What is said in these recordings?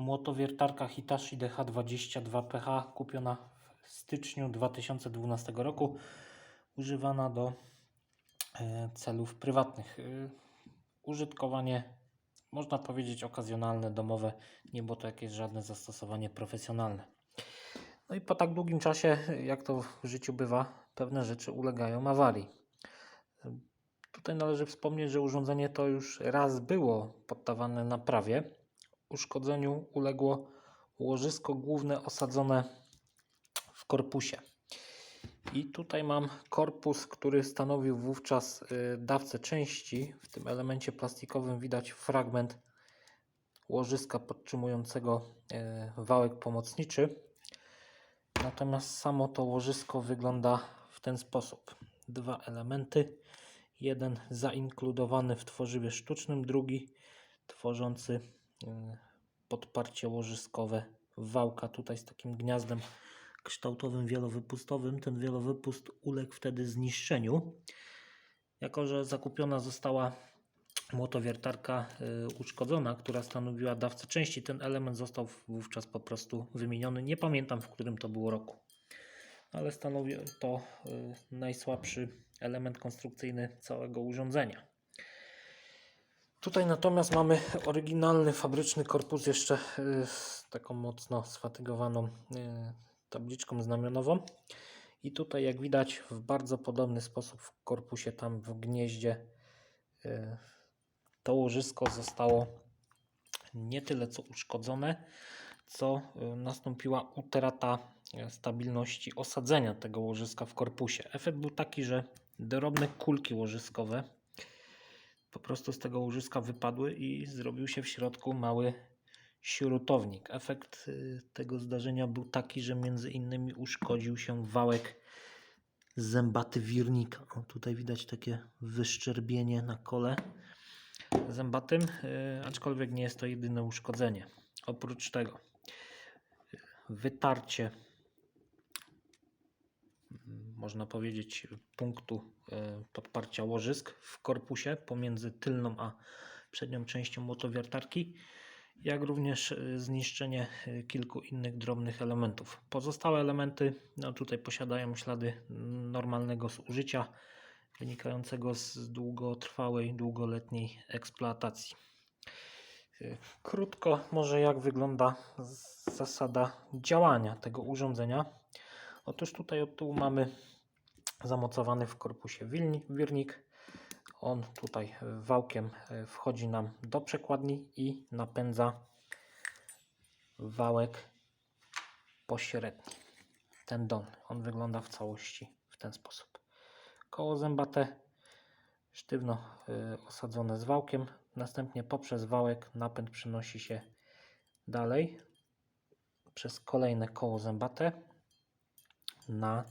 Młotowiertarka Hitachi DH22PH kupiona w styczniu 2012 roku. Używana do e, celów prywatnych. E, Użytkowanie można powiedzieć okazjonalne, domowe. Nie było to jakieś żadne zastosowanie profesjonalne. No i po tak długim czasie, jak to w życiu bywa, pewne rzeczy ulegają awarii. Tutaj należy wspomnieć, że urządzenie to już raz było poddawane naprawie. Uszkodzeniu uległo łożysko główne osadzone w korpusie. I tutaj mam korpus, który stanowił wówczas y, dawcę części. W tym elemencie plastikowym widać fragment łożyska podtrzymującego y, wałek pomocniczy. Natomiast samo to łożysko wygląda w ten sposób. Dwa elementy. Jeden zainkludowany w tworzywie sztucznym, drugi tworzący podparcie łożyskowe wałka tutaj z takim gniazdem kształtowym wielowypustowym. Ten wielowypust uległ wtedy zniszczeniu. Jako, że zakupiona została młotowiertarka y, uszkodzona, która stanowiła dawcę części, ten element został wówczas po prostu wymieniony. Nie pamiętam w którym to było roku, ale stanowi to y, najsłabszy element konstrukcyjny całego urządzenia. Tutaj natomiast mamy oryginalny fabryczny korpus jeszcze y, z taką mocno sfatygowaną y, tabliczką znamionową. I tutaj jak widać w bardzo podobny sposób w korpusie tam w gnieździe y, to łożysko zostało nie tyle co uszkodzone, co nastąpiła utrata stabilności osadzenia tego łożyska w korpusie. Efekt był taki, że drobne kulki łożyskowe po prostu z tego łożyska wypadły i zrobił się w środku mały śrutownik. Efekt y, tego zdarzenia był taki, że między innymi uszkodził się wałek zębaty wirnika. O, tutaj widać takie wyszczerbienie na kole zębatym, y, aczkolwiek nie jest to jedyne uszkodzenie. Oprócz tego y, wytarcie można powiedzieć punktu y, podparcia łożysk w korpusie pomiędzy tylną a przednią częścią motowiertarki, jak również y, zniszczenie y, kilku innych drobnych elementów. Pozostałe elementy no tutaj posiadają ślady normalnego zużycia wynikającego z długotrwałej, długoletniej eksploatacji. Krótko może jak wygląda zasada działania tego urządzenia. Otóż tutaj od tyłu mamy zamocowany w korpusie wirnik. On tutaj wałkiem y, wchodzi nam do przekładni i napędza wałek pośredni. Ten dolny. On wygląda w całości w ten sposób. Koło zębate sztywno y, osadzone z wałkiem. Następnie poprzez wałek napęd przenosi się dalej przez kolejne koło zębate na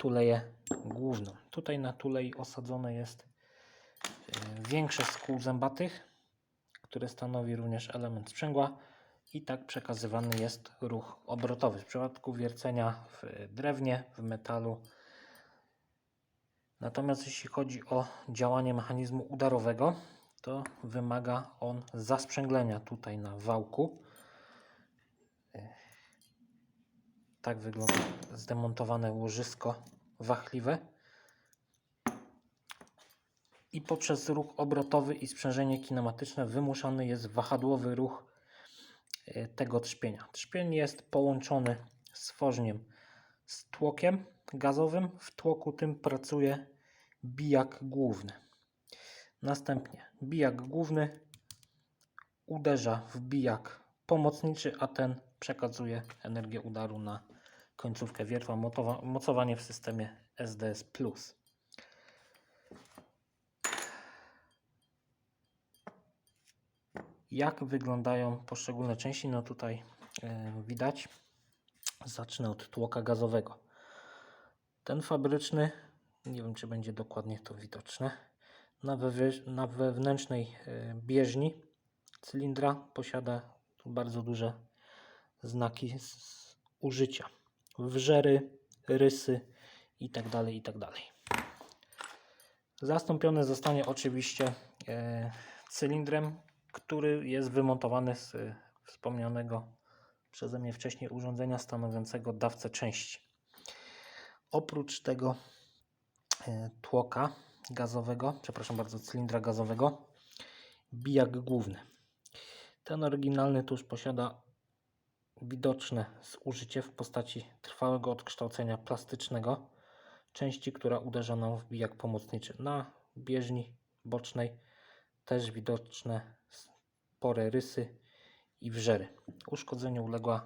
tuleję główną. Tutaj na tulei osadzone jest y, większe z kół zębatych, które stanowi również element sprzęgła i tak przekazywany jest ruch obrotowy. W przypadku wiercenia w drewnie, w metalu Natomiast jeśli chodzi o działanie mechanizmu udarowego, to wymaga on zasprzęglenia tutaj na wałku. Tak wygląda zdemontowane łożysko wachliwe. I poprzez ruch obrotowy i sprzężenie kinematyczne wymuszany jest wahadłowy ruch e, tego trzpienia. Trzpień jest połączony z wożniem z tłokiem gazowym. W tłoku tym pracuje bijak główny. Następnie bijak główny uderza w bijak pomocniczy, a ten przekazuje energię udaru na końcówkę wiertła. Mocowanie w systemie SDS. Jak wyglądają poszczególne części? No tutaj e, widać. Zacznę od tłoka gazowego. Ten fabryczny, nie wiem czy będzie dokładnie to widoczne, na, wewnętrz- na wewnętrznej e, bieżni cylindra posiada tu bardzo duże znaki z użycia. Wrzery, rysy itd. itd. Zastąpiony zostanie oczywiście e, cylindrem, który jest wymontowany z, w wspomnianego przeze mnie wcześniej urządzenia stanowiącego dawcę części. Oprócz tego e, tłoka gazowego, przepraszam bardzo, cylindra gazowego, bijak główny. Ten oryginalny tuż posiada widoczne zużycie w postaci trwałego odkształcenia plastycznego części, która uderza nam w bijak pomocniczy. Na bieżni bocznej też widoczne spore rysy i wrzery. Uszkodzeniu uległa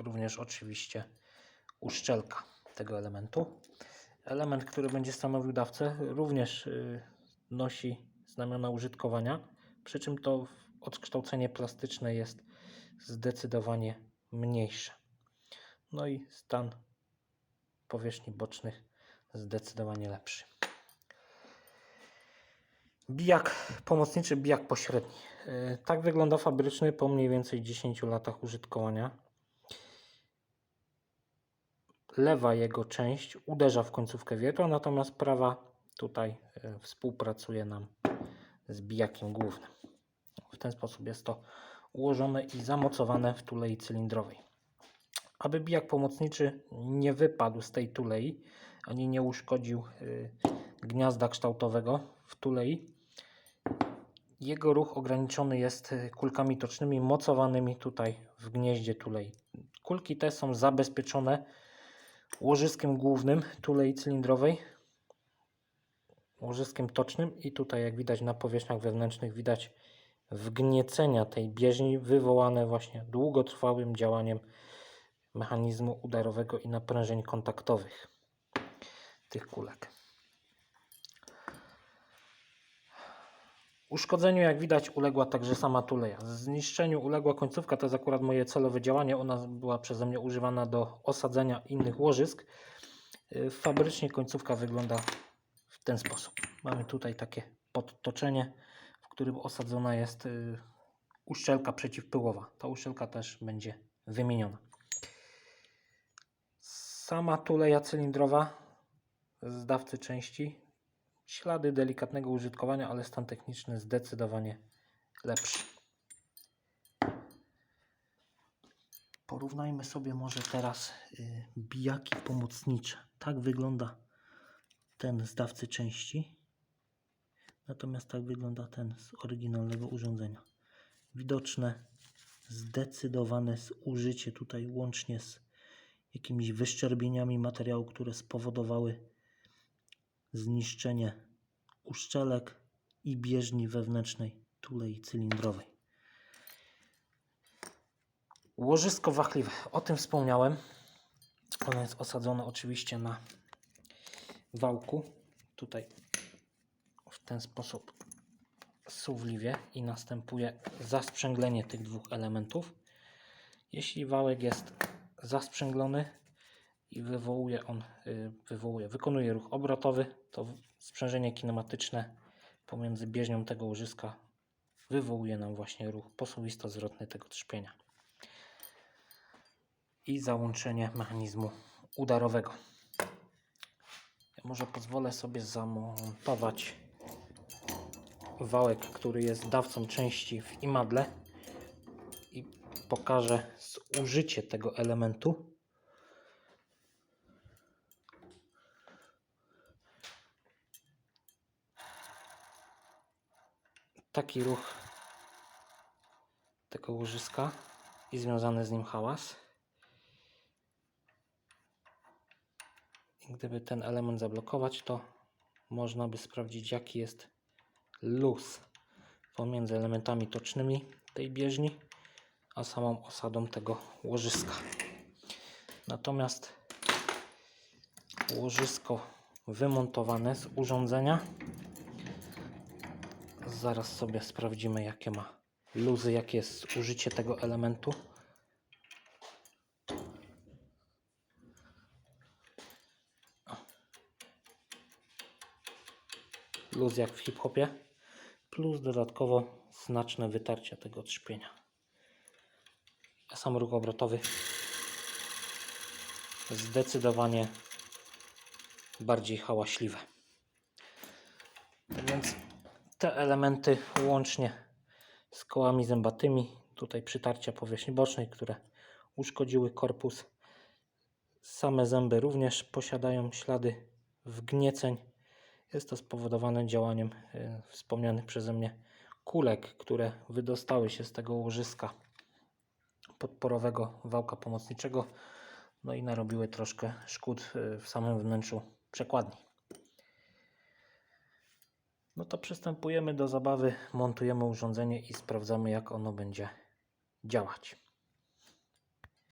również oczywiście uszczelka tego elementu. Element, który będzie stanowił dawcę, również y, nosi znamiona użytkowania, przy czym to odkształcenie plastyczne jest zdecydowanie mniejsze. No i stan powierzchni bocznych zdecydowanie lepszy. Bijak pomocniczy, bijak pośredni. Yy, Tak wygląda fabryczny po mniej więcej 10 latach użytkowania. Lewa jego część uderza w końcówkę wiertła, natomiast prawa tutaj yy, współpracuje nam z bijakiem głównym. W ten sposób jest to ułożone i zamocowane w tulei cylindrowej. Aby bijak pomocniczy nie wypadł z tej tulei, ani nie uszkodził y, gniazda kształtowego w tulei, jego ruch ograniczony jest y, kulkami tocznymi mocowanymi tutaj w gnieździe tulei. Kulki te są zabezpieczone łożyskiem głównym tulei cylindrowej, łożyskiem tocznym i tutaj jak widać na powierzchniach wewnętrznych widać wgniecenia tej bieżni wywołane właśnie długotrwałym działaniem mechanizmu udarowego i naprężeń kontaktowych tych kulek. Uszkodzeniu, jak widać, uległa także sama tuleja. Zniszczeniu uległa końcówka, to jest akurat moje celowe działanie. Ona była przeze mnie używana do osadzenia innych łożysk. Yy, Fabrycznie końcówka wygląda w ten sposób. Mamy tutaj takie podtoczenie, którym osadzona jest yy, uszczelka przeciwpyłowa. Ta uszczelka też będzie wymieniona. Sama tuleja cylindrowa z dawcy części. Ślady delikatnego użytkowania, ale stan techniczny zdecydowanie lepszy. Porównajmy sobie może teraz y, bijaki pomocnicze. Tak wygląda ten z dawcy części. Natomiast tak wygląda ten z oryginalnego urządzenia. Widoczne zdecydowane zużycie tutaj łącznie z jakimiś wyszczerbieniami materiału, które spowodowały zniszczenie uszczelek i bieżni wewnętrznej tulei cylindrowej. Łożysko wachliwe, o tym wspomniałem. Ono jest osadzone oczywiście na wałku. Tutaj w ten sposób suwliwie i następuje zasprzęglenie tych dwóch elementów. Jeśli wałek jest zasprzęglony i wywołuje on, y, wywołuje, wykonuje ruch obrotowy, to sprzężenie kinematyczne pomiędzy bieżnią tego łożyska wywołuje nam właśnie ruch posuwisto-zwrotny tego trzpienia i załączenie mechanizmu udarowego. Ja może pozwolę sobie zamontować wałek, który jest dawcą części w imadle i pokażę zużycie tego elementu. Taki ruch tego łożyska i związany z nim hałas. I gdyby ten element zablokować, to można by sprawdzić, jaki jest luz pomiędzy elementami tocznymi tej bieżni, a samą osadą tego łożyska. Natomiast łożysko wymontowane z urządzenia, zaraz sobie sprawdzimy, jakie ma luzy, jakie jest użycie tego elementu. luz jak w hip-hopie, plus dodatkowo znaczne wytarcie tego trzpienia. A sam ruch obrotowy zdecydowanie bardziej hałaśliwe. Więc te elementy łącznie z kołami zębatymi, tutaj przytarcia powierzchni bocznej, które uszkodziły korpus. Same zęby również posiadają ślady wgnieceń. Jest to spowodowane działaniem e, wspomnianych przeze mnie kulek, które wydostały się z tego łożyska podporowego wałka pomocniczego, no i narobiły troszkę szkód e, w samym wnętrzu przekładni. No to przystępujemy do zabawy, montujemy urządzenie i sprawdzamy jak ono będzie działać.